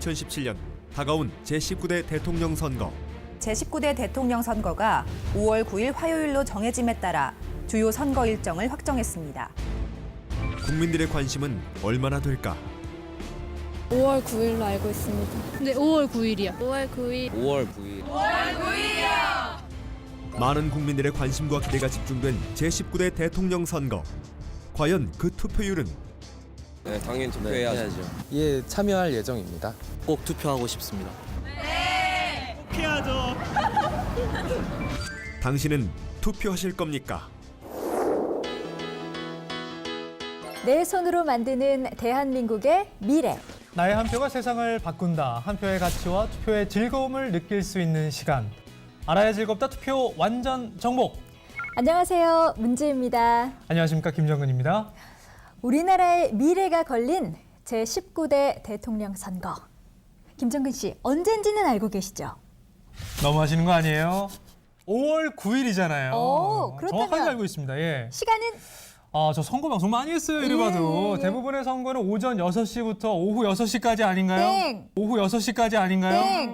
2017년 다가온 제19대 대통령 선거. 제19대 대통령 선거가 5월 9일 화요일로 정해짐에 따라 주요 선거 일정을 확정했습니다. 국민들의 관심은 얼마나 될까? 5월 9일로 알고 있습니다. 네, 5월 9일이요. 5월 9일 5월 9일 많은 국민들의 관심과 기대가 집중된 제19대 대통령 선거. 과연 그 투표율은 네, 당연히 네, 투표해야죠. 해야죠. 예, 참여할 예정입니다. 꼭 투표하고 싶습니다. 당신은 투표하실 겁니까? 내 손으로 만드는 대한민국의 미래. 나의 한 표가 세상을 바꾼다. 한 표의 가치와 투표의 즐거움을 느낄 수 있는 시간. 알아야 즐겁다 투표 완전 정복. 안녕하세요. 문지입니다. 안녕하십니까 김정근입니다. 우리나라의 미래가 걸린 제19대 대통령 선거. 김정근 씨, 언젠지는 알고 계시죠? 너무 하시는 거 아니에요? 5월 9일이잖아요. 오, 그렇다면- 정확하게 알고 있습니다. 예. 시간은 아, 저 선거 방송 많이 했어요. 이래 봐도. 예, 예. 대부분의 선거는 오전 6시부터 오후 6시까지 아닌가요? 땡. 오후 6시까지 아닌가요? 땡.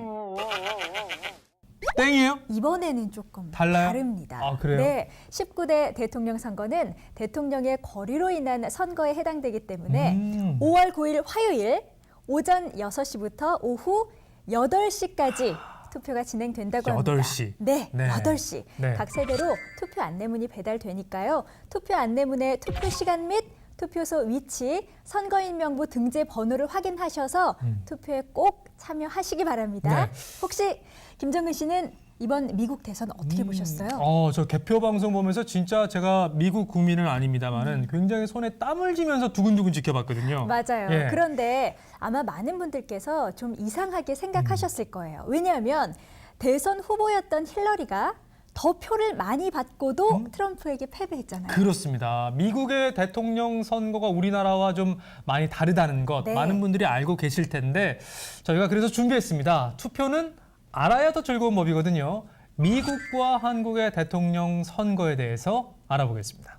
땡이에요? 이번에는 조금 달라요? 다릅니다. 아, 그래요? 네, 19대 대통령 선거는 대통령의 거리로 인한 선거에 해당되기 때문에 음. 5월 9일 화요일 오전 6시부터 오후 8시까지 투표가 진행된다고 합니다. 8시. 네, 네. 8시. 네. 각 세대로 투표 안내문이 배달되니까요. 투표 안내문의 투표 시간 및 투표소 위치, 선거인 명부 등재 번호를 확인하셔서 투표에 꼭 참여하시기 바랍니다. 음. 네. 혹시 김정근 씨는 이번 미국 대선 어떻게 보셨어요? 어, 저 개표 방송 보면서 진짜 제가 미국 국민은 아닙니다만은 음. 굉장히 손에 땀을 쥐면서 두근두근 지켜봤거든요. 맞아요. 예. 그런데 아마 많은 분들께서 좀 이상하게 생각하셨을 거예요. 왜냐하면 대선 후보였던 힐러리가 더 표를 많이 받고도 트럼프에게 패배했잖아요. 음? 그렇습니다. 미국의 대통령 선거가 우리나라와 좀 많이 다르다는 것 네. 많은 분들이 알고 계실 텐데 저희가 그래서 준비했습니다. 투표는 알아야 더 즐거운 법이거든요. 미국과 한국의 대통령 선거에 대해서 알아보겠습니다.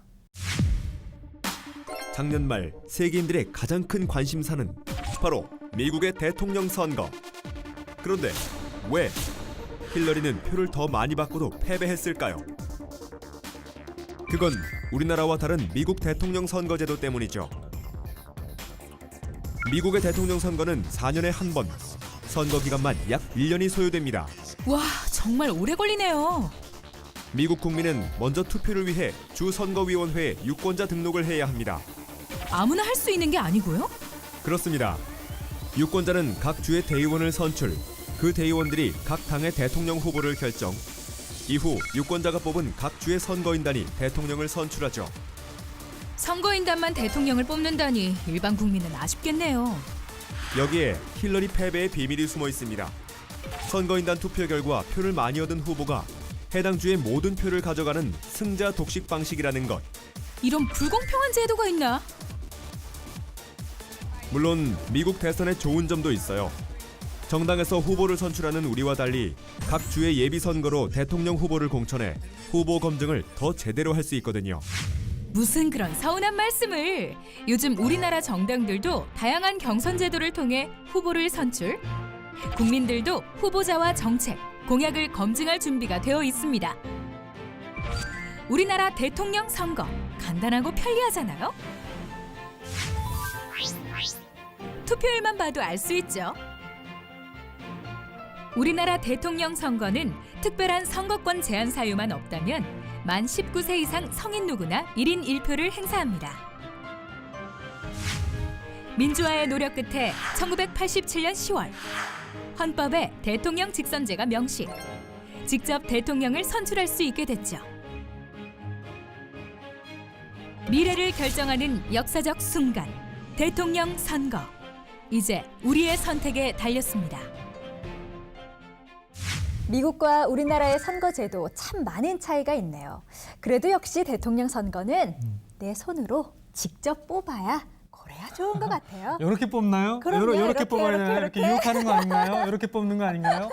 작년 말 세계인들의 가장 큰 관심사는 바로 미국의 대통령 선거. 그런데 왜 힐러리는 표를 더 많이 받고도 패배했을까요? 그건 우리나라와 다른 미국 대통령 선거제도 때문이죠. 미국의 대통령 선거는 4년에 한 번, 선거 기간만 약 1년이 소요됩니다. 와, 정말 오래 걸리네요. 미국 국민은 먼저 투표를 위해 주 선거위원회에 유권자 등록을 해야 합니다. 아무나 할 수 있는 게 아니고요. 그렇습니다. 유권자는 각 주의 대의원을 선출, 그 대의원들이 각 당의 대통령 후보를 결정. 이후 유권자가 뽑은 각 주의 선거인단이 대통령을 선출하죠. 선거인단만 대통령을 뽑는다니 일반 국민은 아쉽겠네요. 여기에 힐러리 패배의 비밀이 숨어 있습니다. 선거인단 투표 결과 표를 많이 얻은 후보가 해당 주의 모든 표를 가져가는 승자 독식 방식이라는 것. 이런 불공평한 제도가 있나? 물론 미국 대선에 좋은 점도 있어요. 정당에서 후보를 선출하는 우리와 달리 각 주의 예비 선거로 대통령 후보를 공천해 후보 검증을 더 제대로 할 수 있거든요. 무슨 그런 서운한 말씀을. 요즘 우리나라 정당들도 다양한 경선 제도를 통해 후보를 선출. 국민들도 후보자와 정책, 공약을 검증할 준비가 되어 있습니다. 우리나라 대통령 선거 간단하고 편리하잖아요. 투표율만 봐도 알 수 있죠. 우리나라 대통령 선거는 특별한 선거권 제한 사유만 없다면 만 19세 이상 성인 누구나 1인 1표를 행사합니다. 민주화의 노력 끝에 1987년 10월 헌법에 대통령 직선제가 명시. 직접 대통령을 선출할 수 있게 됐죠. 미래를 결정하는 역사적 순간 대통령 선거. 이제 우리의 선택에 달렸습니다. 미국과 우리나라의 선거제도 참 많은 차이가 있네요. 그래도 역시 대통령 선거는 내 손으로 직접 뽑아야 그래야 좋은 것 같아요. 이렇게 뽑나요? 그럼요. 요렇게 이렇게, 뽑아야 이렇게, 되나요? 이렇게 이렇게. 유혹하는 거 아닌가요? 이렇게 뽑는 거 아닌가요?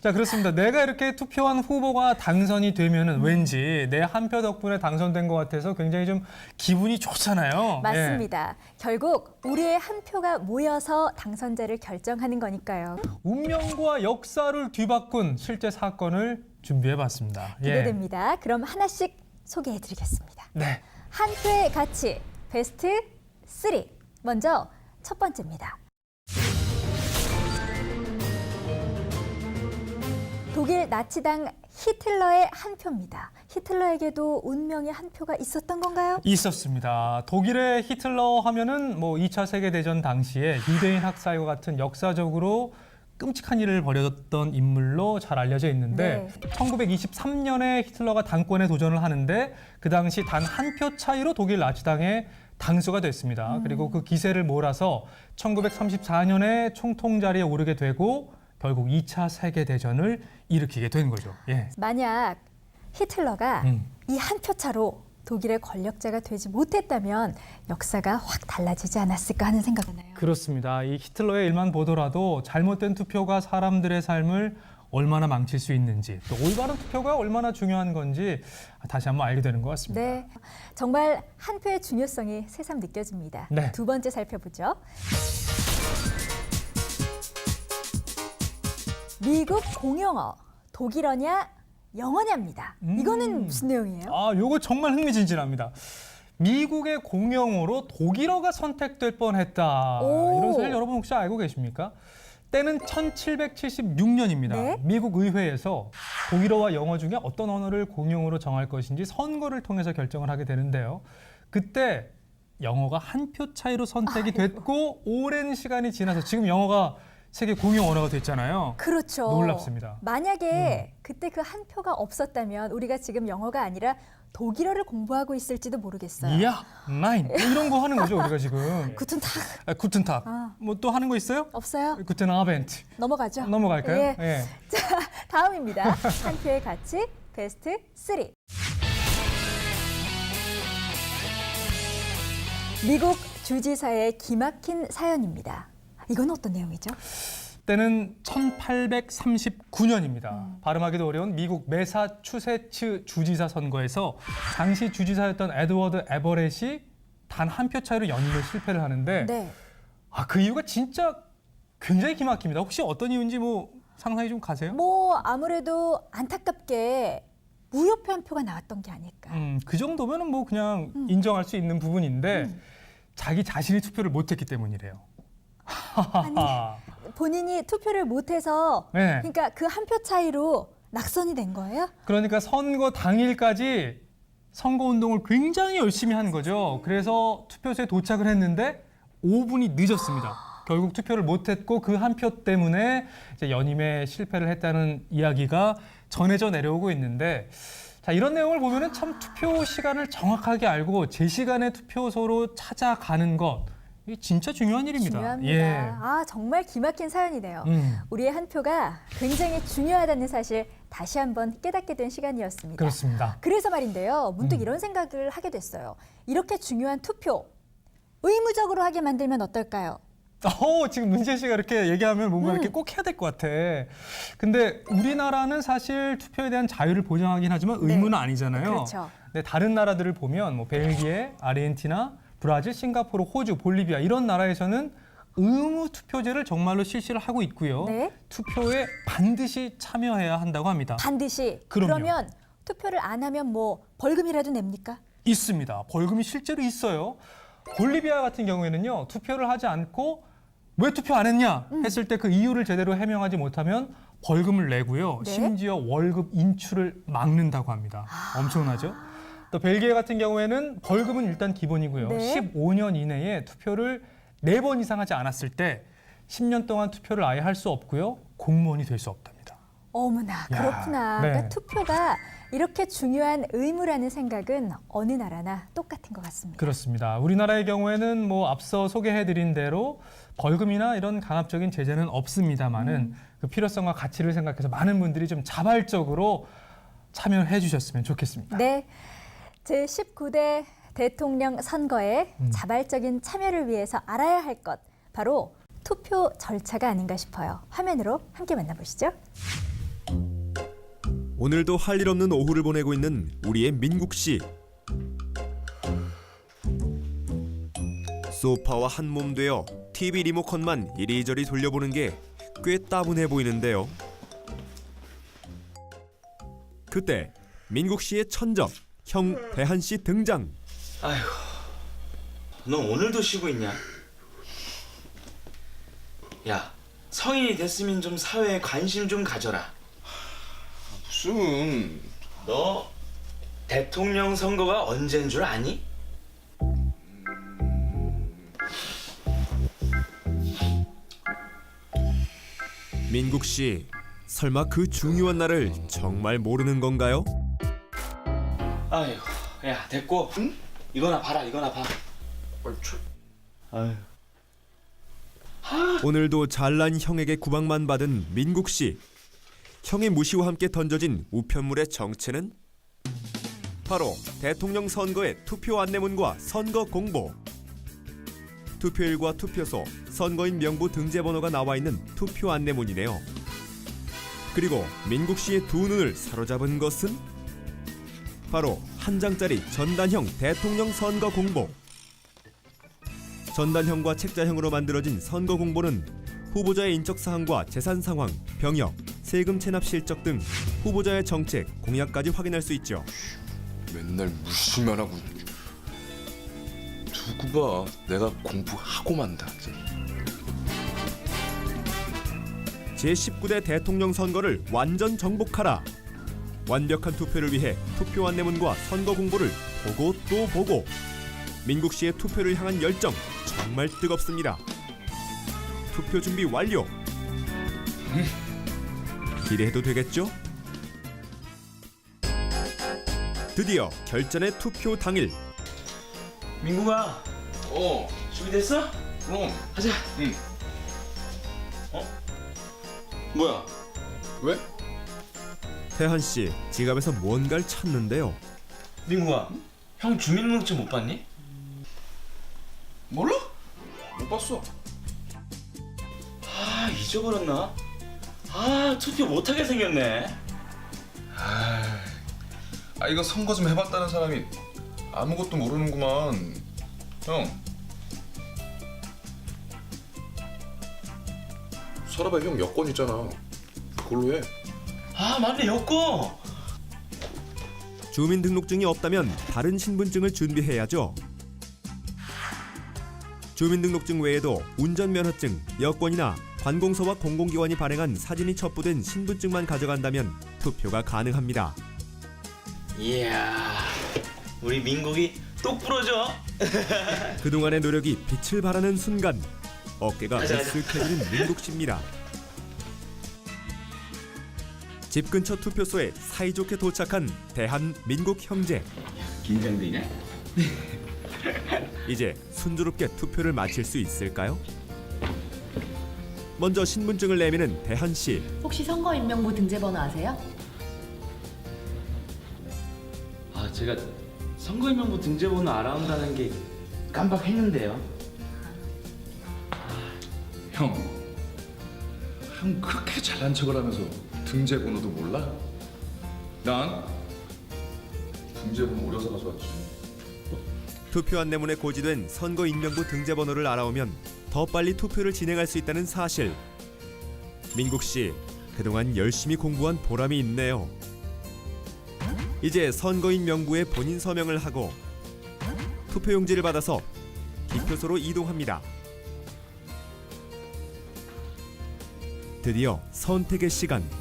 자 그렇습니다. 내가 이렇게 투표한 후보가 당선이 음. 되면은 왠지 내 한 표 덕분에 당선된 것 같아서 굉장히 좀 기분이 좋잖아요. 예. 맞습니다. 결국 우리의 한 표가 모여서 당선자를 결정하는 거니까요. 운명과 역사를 뒤바꾼 실제 사건을 준비해봤습니다. 예. 기대됩니다. 그럼 하나씩 소개해드리겠습니다. 네. 한 표의 가치 베스트 3. 먼저 첫 번째입니다. 독일 나치당 히틀러의 한 표입니다. 히틀러에게도 운명의 한 표가 있었던 건가요? 있었습니다. 독일의 히틀러 하면은 뭐 2차 세계 대전 당시에 유대인 학살과 같은 역사적으로 끔찍한 일을 벌였던 인물로 잘 알려져 있는데 네. 1923년에 히틀러가 당권에 도전을 하는데 그 당시 단 한 표 차이로 독일 나치당에 당수가 됐습니다. 그리고 그 기세를 몰아서 1934년에 총통 자리에 오르게 되고 결국 2차 세계 대전을 일으키게 된 거죠. 예. 만약 히틀러가 음. 이한 표 차로 독일의 권력자가 되지 못했다면 역사가 확 달라지지 않았을까 하는 생각이 나요. 그렇습니다. 이 히틀러의 일만 보더라도 잘못된 투표가 사람들의 삶을 얼마나 망칠 수 있는지 또 올바른 투표가 얼마나 중요한 건지 다시 한번 알게 되는 것 같습니다. 네, 정말 한 표의 중요성이 새삼 느껴집니다. 네. 두 번째 살펴보죠. 미국 공용어 독일어냐 영어냐입니다. 음. 이거는 무슨 내용이에요? 아, 요거 정말 흥미진진합니다. 미국의 공용어로 독일어가 선택될 뻔했다. 오. 이런 사실 여러분 혹시 알고 계십니까? 때는 1776년입니다. 네. 미국 의회에서 독일어와 영어 중에 어떤 언어를 공용어로 정할 것인지 선거를 통해서 결정을 하게 되는데요. 그때 영어가 한 표 차이로 선택이 됐고 오랜 시간이 지나서 지금 영어가 세계 공용 언어가 됐잖아요. 그렇죠. 놀랍습니다. 음. 만약에 그때 그 한 표가 없었다면 우리가 지금 영어가 아니라 독일어를 공부하고 있을지도 모르겠어요. 이야, 나인 뭐 이런 거 하는 거죠 우리가 지금. 구튼 탁 아, 구튼탁. 아. 뭐 또 하는 거 있어요? 없어요? 구튼 아벤트. 넘어가죠. 넘어갈까요? 예. 예. 자, 다음입니다. 한 표의 가치 베스트 3. 미국 주지사의 기막힌 사연입니다. 이건 어떤 내용이죠? 때는 1839년입니다. 음. 발음하기도 어려운 미국 매사추세츠 주지사 선거에서 당시 주지사였던 에드워드 에버렛이 단 한 표 차이로 연임에 실패를 하는데 네. 아, 그 이유가 진짜 굉장히 기막힙니다. 혹시 어떤 이유인지 뭐 상상이 좀 가세요? 뭐 아무래도 안타깝게 무효표 한 표가 나왔던 게 아닐까. 음, 그 정도면은 뭐 그냥 음. 인정할 수 있는 부분인데 자기 자신이 투표를 못했기 때문이래요. 하하하. 본인이 투표를 못해서 네. 그러니까 그 한 표 차이로 낙선이 된 거예요? 그러니까 선거 당일까지 선거 운동을 굉장히 열심히 한 거죠. 그래서 투표소에 도착을 했는데 5분이 늦었습니다. 결국 투표를 못했고 그 한 표 때문에 이제 연임에 실패를 했다는 이야기가 전해져 내려오고 있는데 자 이런 내용을 보면은 참 투표 시간을 정확하게 알고 제 시간에 투표소로 찾아가는 것 이게 진짜 중요한 일입니다. 중요합니다. 예. 아 정말 기막힌 사연이네요. 음, 우리의 한 표가 굉장히 중요하다는 사실 다시 한번 깨닫게 된 시간이었습니다. 그렇습니다. 그래서 말인데요. 문득 음. 이런 생각을 하게 됐어요. 이렇게 중요한 투표 의무적으로 하게 만들면 어떨까요? 어, 지금 문재 씨가 이렇게 얘기하면 뭔가 음. 이렇게 꼭 해야 될 것 같아. 근데 우리나라는 사실 투표에 대한 자유를 보장하긴 하지만 네. 의무는 아니잖아요. 그렇죠. 근데 다른 나라들을 보면 뭐 벨기에, 아르헨티나, 브라질, 싱가포르, 호주, 볼리비아 이런 나라에서는 의무 투표제를 정말로 실시를 하고 있고요. 네. 투표에 반드시 참여해야 한다고 합니다. 반드시. 그럼요. 그러면 투표를 안 하면 뭐 벌금이라도 냅니까? 있습니다. 벌금이 실제로 있어요. 볼리비아 같은 경우에는요, 투표를 하지 않고 왜 투표 안 했냐 음. 했을 때 그 이유를 제대로 해명하지 못하면 벌금을 내고요. 네. 심지어 월급 인출을 막는다고 합니다. 아. 엄청나죠? 또 벨기에 같은 경우에는 벌금은 일단 기본이고요. 네. 15년 이내에 투표를 네 번 이상 하지 않았을 때 10년 동안 투표를 아예 할 수 없고요. 공무원이 될 수 없답니다. 어머나 야, 그렇구나. 네. 그러니까 투표가 이렇게 중요한 의무라는 생각은 어느 나라나 똑같은 것 같습니다. 그렇습니다. 우리나라의 경우에는 뭐 앞서 소개해드린 대로 벌금이나 이런 강압적인 제재는 없습니다만은 음. 그 필요성과 가치를 생각해서 많은 분들이 좀 자발적으로 참여해 주셨으면 좋겠습니다. 네. 제 19대 대통령 선거에 음. 자발적인 참여를 위해서 알아야 할 것 바로 투표 절차가 아닌가 싶어요. 화면으로 함께 만나보시죠. 오늘도 할 일 없는 오후를 보내고 있는 우리의 민국 씨. 소파와 한 몸 되어 TV 리모컨만 이리저리 돌려보는 게 꽤 따분해 보이는데요. 그때 민국 씨의 천적 형 대한 씨 등장. 아휴, 너 오늘도 쉬고 있냐? 야, 성인이 됐으면 좀 사회에 관심 좀 가져라. 무슨 너 대통령 선거가 언제인 줄 아니? 민국 씨 설마 그 중요한 날을 정말 모르는 건가요? 아휴, 야, 됐고. 응? 이거나 봐라, 이거나 봐. 아휴. 오늘도 잘난 형에게 구박만 받은 민국 씨. 형의 무시와 함께 던져진 우편물의 정체는 바로 대통령 선거의 투표 안내문과 선거 공보. 투표일과 투표소, 선거인 명부 등재 번호가 나와 있는 투표 안내문이네요. 그리고 민국 씨의 두 눈을 사로잡은 것은 바로 한 장짜리 전단형 대통령 선거 공보. 전단형과 책자형으로 만들어진 선거 공보는 후보자의 인적 사항과 재산 상황, 병역, 세금 체납 실적 등 후보자의 정책, 공약까지 확인할 수 있죠. 맨날 무시만 하고 두고 봐 내가 공부하고 만다 제19대 대통령 선거를 완전 정복하라. 완벽한 투표를 위해 투표 안내문과 선거 공보를 보고 또 보고. 민국 씨의 투표를 향한 열정 정말 뜨겁습니다. 투표 준비 완료. 기대해도 되겠죠? 드디어 결전의 투표 당일 민구가 어 준비됐어? 그럼 하자. 응. 어? 뭐야? 왜? 태한 씨 지갑에서 뭔가를 찾는데요. 민구가 형 주민등록증 못 봤니? 몰라? 못 봤어 아 잊어버렸나? 아 투표 못하게 생겼네. 아 이거 선거 좀 해봤다는 사람이 아무것도 모르는구만 형 서랍에 형 여권 있잖아 그걸로 해 아 맞네 여권. 주민등록증이 없다면 다른 신분증을 준비해야죠. 주민등록증 외에도 운전면허증, 여권이나 관공서와 공공기관이 발행한 사진이 첩부된 신분증만 가져간다면 투표가 가능합니다. 이야 우리 민국이 똑 부러져. 그동안의 노력이 빛을 발하는 순간 어깨가. 으쓱해지는 민국 씨입니다. 집 근처 투표소에 사이좋게 도착한 대한민국 형제. 긴장되냐? 이제 순조롭게 투표를 마칠 수 있을까요? 먼저 신분증을 내미는 대한 씨. 혹시 선거인명부 등재번호 아세요? 아 제가 선거인명부 등재번호 알아온다는 게 깜빡했는데요. 형, 형 그렇게 잘난 척을 하면서 등재번호도 몰라? 난 등재번호 오려서 가져왔지. 투표 안내문에 고지된 선거 인명부 등재 번호를 알아오면 더 빨리 투표를 진행할 수 있다는 사실. 민국 씨 그동안 열심히 공부한 보람이 있네요. 이제 선거인 명부에 본인 서명을 하고 투표용지를 받아서 기표소로 이동합니다. 드디어 선택의 시간.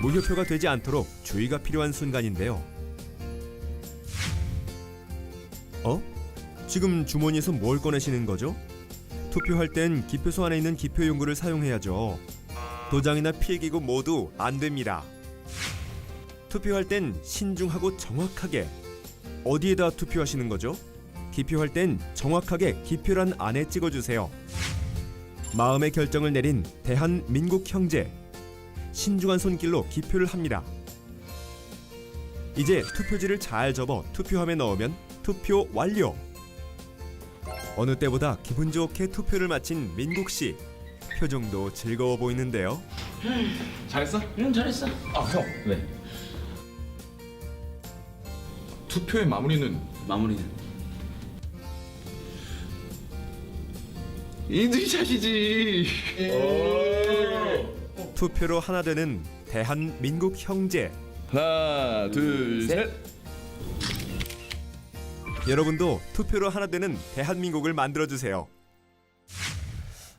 무효표가 되지 않도록 주의가 필요한 순간인데요. 어? 지금 주머니에서 뭘 꺼내시는 거죠? 투표할 땐 기표소 안에 있는 기표 용구를 사용해야죠. 도장이나 필기구 모두 안 됩니다. 투표할 땐 신중하고 정확하게 어디에다 투표하시는 거죠? 기표할 땐 정확하게 기표란 안에 찍어주세요. 마음의 결정을 내린 대한민국 형제 신중한 손길로 기표를 합니다. 이제 투표지를 잘 접어 투표함에 넣으면 투표 완료. 어느 때보다 기분 좋게 투표를 마친 민국 씨. 표정도 즐거워 보이는데요. 잘했어? 응 잘했어. 아 형. 왜? 투표의 마무리는 마무리는 인증샷이지. 투표로 하나 되는 대한민국 형제. 하나, 둘, 셋. 여러분도 투표로 하나 되는 대한민국을 만들어 주세요.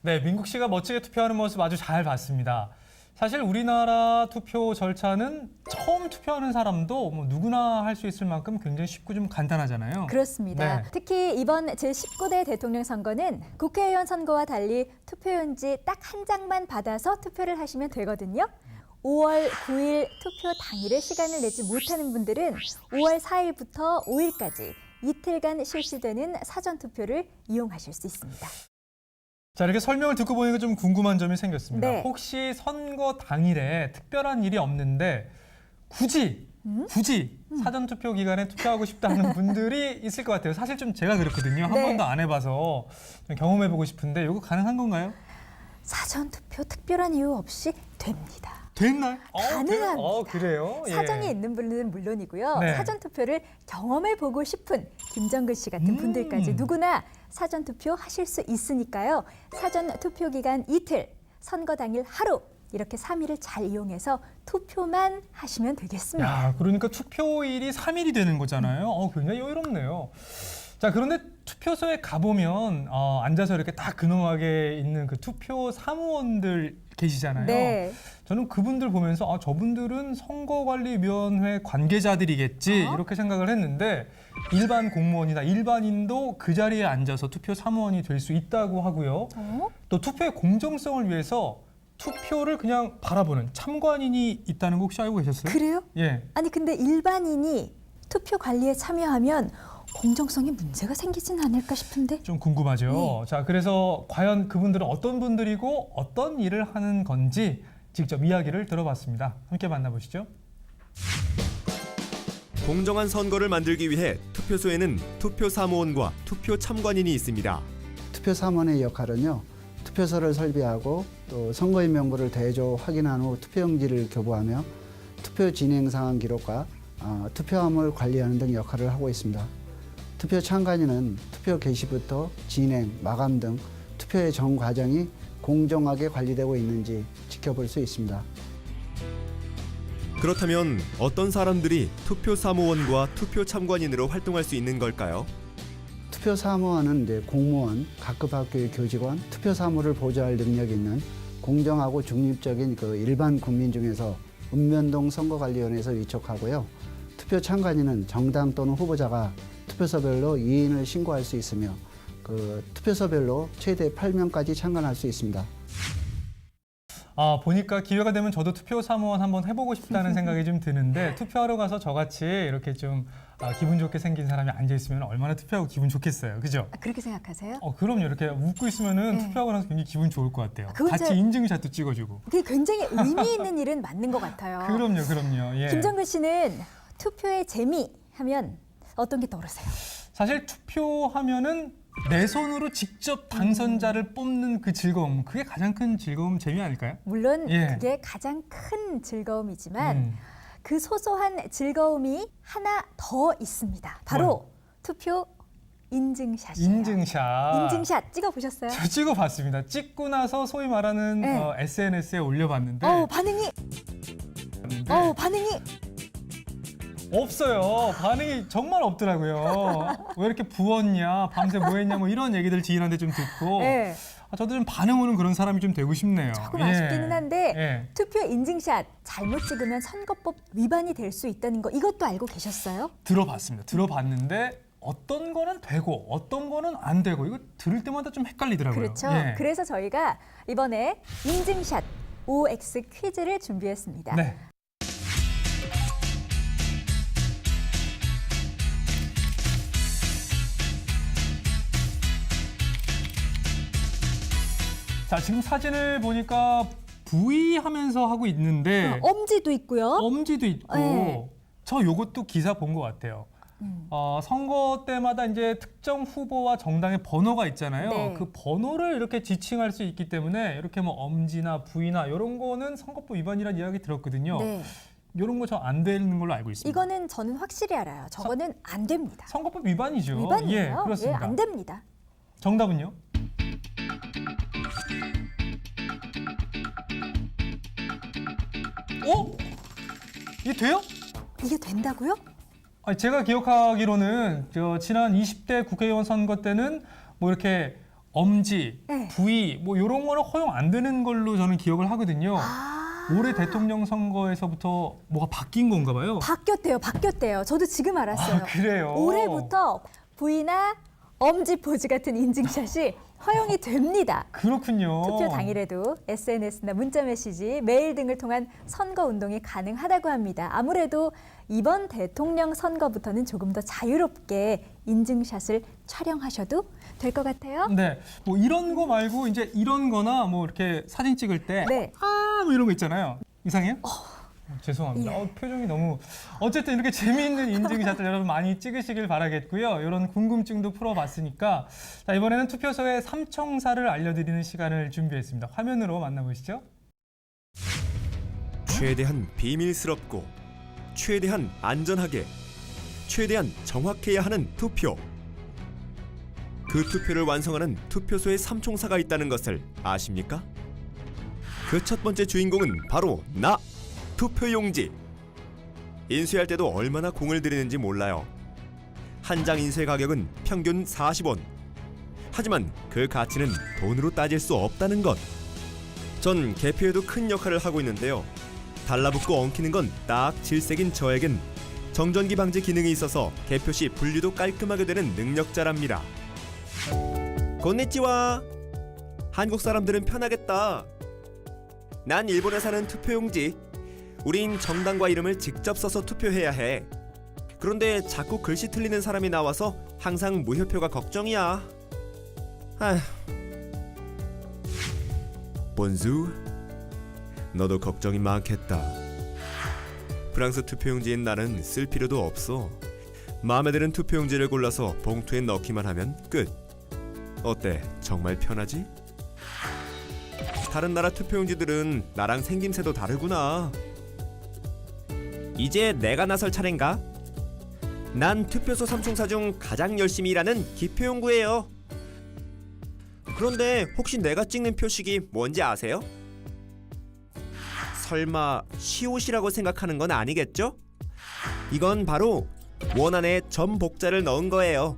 네, 민국 씨가 멋지게 투표하는 모습 아주 잘 봤습니다. 사실 우리나라 투표 절차는 처음 투표하는 사람도 뭐 누구나 할 수 있을 만큼 굉장히 쉽고 좀 간단하잖아요. 그렇습니다. 네. 특히 이번 제19대 대통령 선거는 국회의원 선거와 달리 투표용지 딱 한 장만 받아서 투표를 하시면 되거든요. 5월 9일 투표 당일에 시간을 내지 못하는 분들은 5월 4일부터 5일까지 이틀간 실시되는 사전 투표를 이용하실 수 있습니다. 자, 이렇게 설명을 듣고 보니까 좀 궁금한 점이 생겼습니다. 네. 혹시 선거 당일에 특별한 일이 없는데 굳이 음? 굳이 사전 투표 기간에 투표하고 싶다는 분들이 있을 것 같아요. 사실 좀 제가 그렇거든요. 한 네. 번도 안 해봐서 좀 경험해보고 싶은데 이거 가능한 건가요? 사전 투표 특별한 이유 없이 됩니다. 됐나요? 어, 가능합니다. 그래요? 어, 그래요? 예. 사정이 있는 분들은 물론이고요. 네. 사전 투표를 경험해 보고 싶은 김정근 씨 같은 음. 분들까지 누구나 사전 투표 하실 수 있으니까요. 사전 투표 기간 이틀, 선거 당일 하루 이렇게 3일을 잘 이용해서 투표만 하시면 되겠습니다. 야, 그러니까 투표일이 3일이 되는 거잖아요. 어, 굉장히 여유롭네요. 자, 그런데 투표소에 가보면 어, 앉아서 이렇게 딱 근엄하게 있는 그 투표 사무원들 계시잖아요. 네. 저는 그분들 보면서 아, 저분들은 선거관리위원회 관계자들이겠지 어? 이렇게 생각을 했는데 일반 공무원이나 일반인도 그 자리에 앉아서 투표 사무원이 될 수 있다고 하고요. 어? 또 투표의 공정성을 위해서 투표를 그냥 바라보는 참관인이 있다는 거 혹시 알고 계셨어요? 그래요? 예. 아니 근데 일반인이 투표 관리에 참여하면 공정성에 문제가 생기진 않을까 싶은데. 좀 궁금하죠. 네. 자, 그래서 과연 그분들은 어떤 분들이고 어떤 일을 하는 건지 직접 이야기를 들어봤습니다. 함께 만나보시죠. 공정한 선거를 만들기 위해 투표소에는 투표 사무원과 투표 참관인이 있습니다. 투표 사무원의 역할은요. 투표소를 설비하고 또 선거인 명부를 대조 확인한 후 투표용지를 교부하며 투표 진행 상황 기록과 어, 투표함을 관리하는 등 역할을 하고 있습니다. 투표 참관인은 투표 개시부터 진행, 마감 등 투표의 전 과정이 공정하게 관리되고 있는지 지켜볼 수 있습니다. 그렇다면 어떤 사람들이 투표 사무원과 투표 참관인으로 활동할 수 있는 걸까요? 투표 사무원은 이제 공무원, 각급 학교의 교직원, 투표 사무를 보좌할 능력 있는 공정하고 중립적인 그 일반 국민 중에서 읍면동 선거관리위원회에서 위촉하고요. 투표 참관인은 정당 또는 후보자가 투표소별로 이인을 신고할 수 있으며 그 투표소별로 최대 8명까지 참관할 수 있습니다. 아, 보니까 기회가 되면 저도 투표 사무원 한번 해보고 싶다는 생각이 좀 드는데 투표하러 가서 저같이 이렇게 좀 아, 기분 좋게 생긴 사람이 앉아 있으면 얼마나 투표하고 기분 좋겠어요. 그죠? 아, 그렇게 생각하세요? 어, 그럼요. 이렇게 웃고 있으면은 네. 투표하고 나서 굉장히 기분 좋을 것 같아요. 그건 같이 제- 인증샷도 찍어주고. 그게 굉장히 의미 있는 일은 맞는 것 같아요. 그럼요, 그럼요. 예. 김정근 씨는 투표의 재미 하면 어떤 게 떠오르세요? 사실 투표하면은 내 손으로 직접 당선자를 뽑는 그 즐거움, 그게 가장 큰 즐거움 재미 아닐까요? 물론 예. 그게 가장 큰 즐거움이지만 음. 그 소소한 즐거움이 하나 더 있습니다. 바로 뭐요? 투표 인증샷이에요. 인증샷. 인증샷 찍어 보셨어요? 저 찍어봤습니다. 찍고 나서 소위 말하는 네. 어, SNS에 올려봤는데 어 반응이 어 반응이 없어요. 반응이 정말 없더라고요. 왜 이렇게 부었냐, 밤새 뭐했냐, 뭐 이런 얘기들 지인한테 좀 듣고 네. 아, 저도 좀 반응 오는 그런 사람이 좀 되고 싶네요. 조금 예. 아쉽기는 한데 예. 투표 인증샷 잘못 찍으면 선거법 위반이 될 수 있다는 거 이것도 알고 계셨어요? 들어봤습니다. 들어봤는데 어떤 거는 되고 어떤 거는 안 되고 이거 들을 때마다 좀 헷갈리더라고요. 그렇죠. 예. 그래서 저희가 이번에 인증샷 OX 퀴즈를 준비했습니다. 네. 자, 지금 사진을 보니까 V 하면서 하고 있는데 어, 엄지도 있고요. 엄지도 있고 네. 저 요것도 기사 본 것 같아요. 음. 어, 선거 때마다 이제 특정 후보와 정당의 번호가 있잖아요. 네. 그 번호를 이렇게 지칭할 수 있기 때문에 이렇게 뭐 엄지나 부위나 이런 거는 선거법 위반이라는 이야기 들었거든요. 네. 이런 거 저 안 되는 걸로 알고 있습니다. 이거는 저는 확실히 알아요. 저거는 안 됩니다. 선거법 위반이죠. 위반이에요. 예, 그렇습니다. 안 됩니다. 정답은요? 어? 이게 돼요? 이게 된다고요? 아니, 제가 기억하기로는 저 지난 20대 국회의원 선거 때는 뭐 이렇게 엄지, 네. 부위 뭐 이런 거는 허용 안 되는 걸로 저는 기억을 하거든요. 아, 올해 대통령 선거에서부터 뭐가 바뀐 건가 봐요. 바뀌었대요. 바뀌었대요. 저도 지금 알았어요. 아, 그래요? 올해부터 부위나 엄지 포즈 같은 인증샷이 허용이 됩니다. 그렇군요. 투표 당일에도 SNS나 문자 메시지, 메일 등을 통한 선거 운동이 가능하다고 합니다. 아무래도 이번 대통령 선거부터는 조금 더 자유롭게 인증샷을 촬영하셔도 될 것 같아요. 네, 뭐 이런 거 말고 이제 이런 거나 뭐 이렇게 사진 찍을 때 네. 아, 뭐 이런 거 있잖아요. 이상해요? 어, 죄송합니다. 예. 어, 표정이 너무 어쨌든 이렇게 재미있는 인증샷을 여러분 많이 찍으시길 바라겠고요. 이런 궁금증도 풀어봤으니까 자 이번에는 투표소의 삼총사를 알려드리는 시간을 준비했습니다. 화면으로 만나보시죠. 최대한 비밀스럽고 최대한 안전하게 최대한 정확해야 하는 투표. 그 투표를 완성하는 투표소의 삼총사가 있다는 것을 아십니까? 그 첫 번째 주인공은 바로 나 투표 용지. 인쇄할 때도 얼마나 공을 들이는지 몰라요. 한 장 인쇄 가격은 평균 40원. 하지만 그 가치는 돈으로 따질 수 없다는 것. 전 개표에도 큰 역할을 하고 있는데요. 달라붙고 엉키는 건 딱 질색인 저에겐 정전기 방지 기능이 있어서 개표 시 분류도 깔끔하게 되는 능력자랍니다. 건니치와 한국 사람들은 편하겠다. 난 일본에 사는 투표용지. 우린 정당과 이름을 직접 써서 투표해야 해. 그런데 자꾸 글씨 틀리는 사람이 나와서 항상 무효표가 걱정이야. 아휴. 본수, 너도 걱정이 많겠다. 프랑스 투표용지인 나는 쓸 필요도 없어. 마음에 드는 투표용지를 골라서 봉투에 넣기만 하면 끝. 어때? 정말 편하지? 다른 나라 투표용지들은 나랑 생김새도 다르구나. 이제 내가 나설 차례인가? 난 투표소 삼총사 중 가장 열심히 일하는 기표용구예요. 그런데 혹시 내가 찍는 표식이 뭔지 아세요? 설마 시옷이라고 생각하는 건 아니겠죠? 이건 바로 원 안에 점 복자를 넣은 거예요.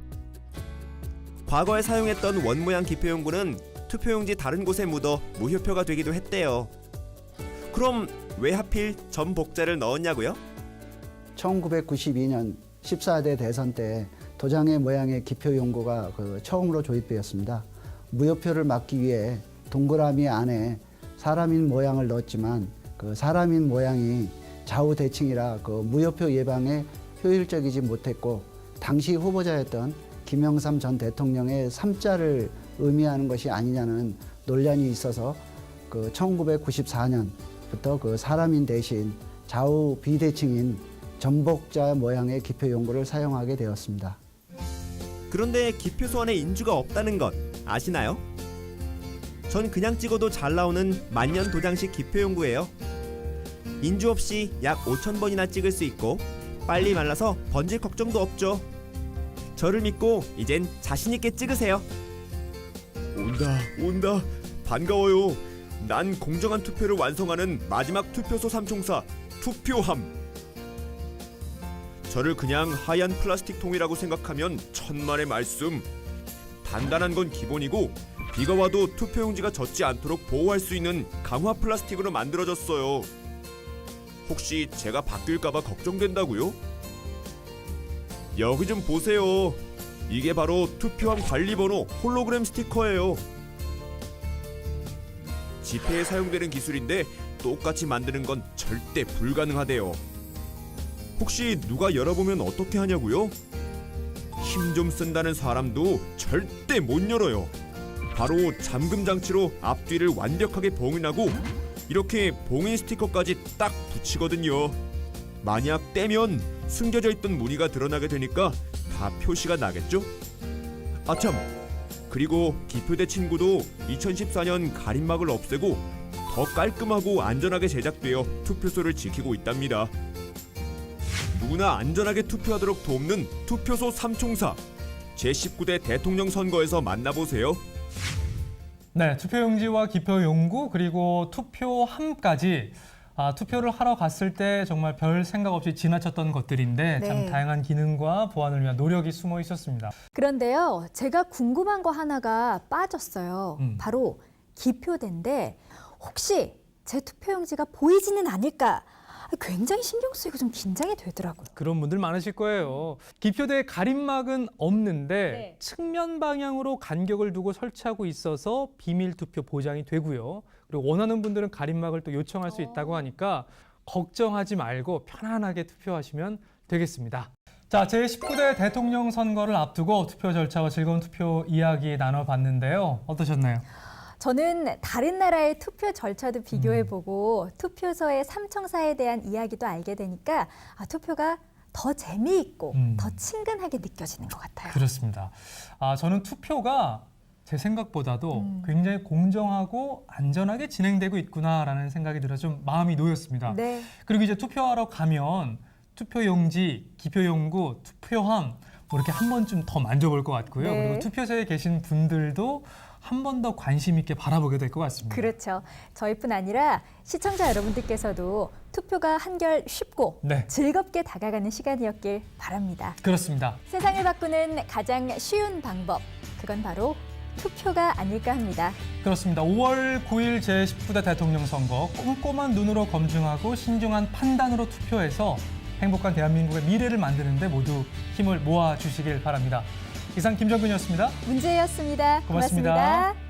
과거에 사용했던 원 모양 기표용구는 투표용지 다른 곳에 묻어 무효표가 되기도 했대요. 그럼 왜 하필 점 복자를 넣었냐고요? 1992년 14대 대선 때 도장의 모양의 기표 용구가 그 처음으로 도입되었습니다. 무효표를 막기 위해 동그라미 안에 사람인 모양을 넣었지만 그 사람인 모양이 좌우 대칭이라 그 무효표 예방에 효율적이지 못했고 당시 후보자였던 김영삼 전 대통령의 삼자를 의미하는 것이 아니냐는 논란이 있어서 그 1994년부터 그 사람인 대신 좌우 비대칭인 전복자 모양의 기표 용구를 사용하게 되었습니다. 그런데 기표소 안에 인주가 없다는 것 아시나요? 전 그냥 찍어도 잘 나오는 만년 도장식 기표 용구예요. 인주 없이 약 5천 번이나 찍을 수 있고 빨리 말라서 번질 걱정도 없죠. 저를 믿고 이젠 자신 있게 찍으세요. 온다, 온다. 반가워요. 난 공정한 투표를 완성하는 마지막 투표소 삼총사 투표함. 저를 그냥 하얀 플라스틱 통이라고 생각하면 천만의 말씀. 단단한 건 기본이고 비가 와도 투표용지가 젖지 않도록 보호할 수 있는 강화 플라스틱으로 만들어졌어요. 혹시 제가 바뀔까봐 걱정된다고요? 여기 좀 보세요. 이게 바로 투표함 관리번호 홀로그램 스티커예요. 집회에 사용되는 기술인데 똑같이 만드는 건 절대 불가능하대요. 혹시 누가 열어보면 어떻게 하냐고요? 힘 좀 쓴다는 사람도 절대 못 열어요. 바로 잠금 장치로 앞뒤를 완벽하게 봉인하고 이렇게 봉인 스티커까지 딱 붙이거든요. 만약 떼면 숨겨져 있던 무늬가 드러나게 되니까 다 표시가 나겠죠? 아참 그리고 기표대 친구도 2014년 가림막을 없애고 더 깔끔하고 안전하게 제작되어 투표소를 지키고 있답니다. 누구나 안전하게 투표하도록 돕는 투표소 삼총사 제19대 대통령 선거에서 만나보세요. 네, 투표용지와 기표용구 그리고 투표함까지 아, 투표를 하러 갔을 때 정말 별 생각 없이 지나쳤던 것들인데 참 네. 다양한 기능과 보안을 위한 노력이 숨어 있었습니다. 그런데요, 제가 궁금한 거 하나가 빠졌어요. 음. 바로 기표대인데 혹시 제 투표용지가 보이지는 않을까? 굉장히 신경 쓰이고 좀 긴장이 되더라고요. 그런 분들 많으실 거예요. 기표대에 가림막은 없는데 네. 측면 방향으로 간격을 두고 설치하고 있어서 비밀 투표 보장이 되고요. 그리고 원하는 분들은 가림막을 또 요청할 수 있다고 하니까 걱정하지 말고 편안하게 투표하시면 되겠습니다. 자, 제19대 대통령 선거를 앞두고 투표 절차와 즐거운 투표 이야기 나눠봤는데요. 어떠셨나요? 저는 다른 나라의 투표 절차도 비교해보고 투표소의 삼청사에 대한 이야기도 알게 되니까 아, 투표가 더 재미있고 음. 더 친근하게 느껴지는 것 같아요. 그렇습니다. 아, 저는 투표가 제 생각보다도 음. 굉장히 공정하고 안전하게 진행되고 있구나라는 생각이 들어 좀 마음이 놓였습니다. 네. 그리고 이제 투표하러 가면 투표용지, 기표용구, 투표함 뭐 이렇게 한 번쯤 더 만져볼 것 같고요. 네. 그리고 투표소에 계신 분들도 한 번 더 관심 있게 바라보게 될 것 같습니다. 그렇죠. 저희뿐 아니라 시청자 여러분들께서도 투표가 한결 쉽고 네. 즐겁게 다가가는 시간이었길 바랍니다. 그렇습니다. 세상을 바꾸는 가장 쉬운 방법, 그건 바로 투표가 아닐까 합니다. 그렇습니다. 5월 9일 제19대 대통령 선거 꼼꼼한 눈으로 검증하고 신중한 판단으로 투표해서 행복한 대한민국의 미래를 만드는데 모두 힘을 모아 주시길 바랍니다. 이상 김정근이었습니다. 문제였습니다 고맙습니다. 고맙습니다.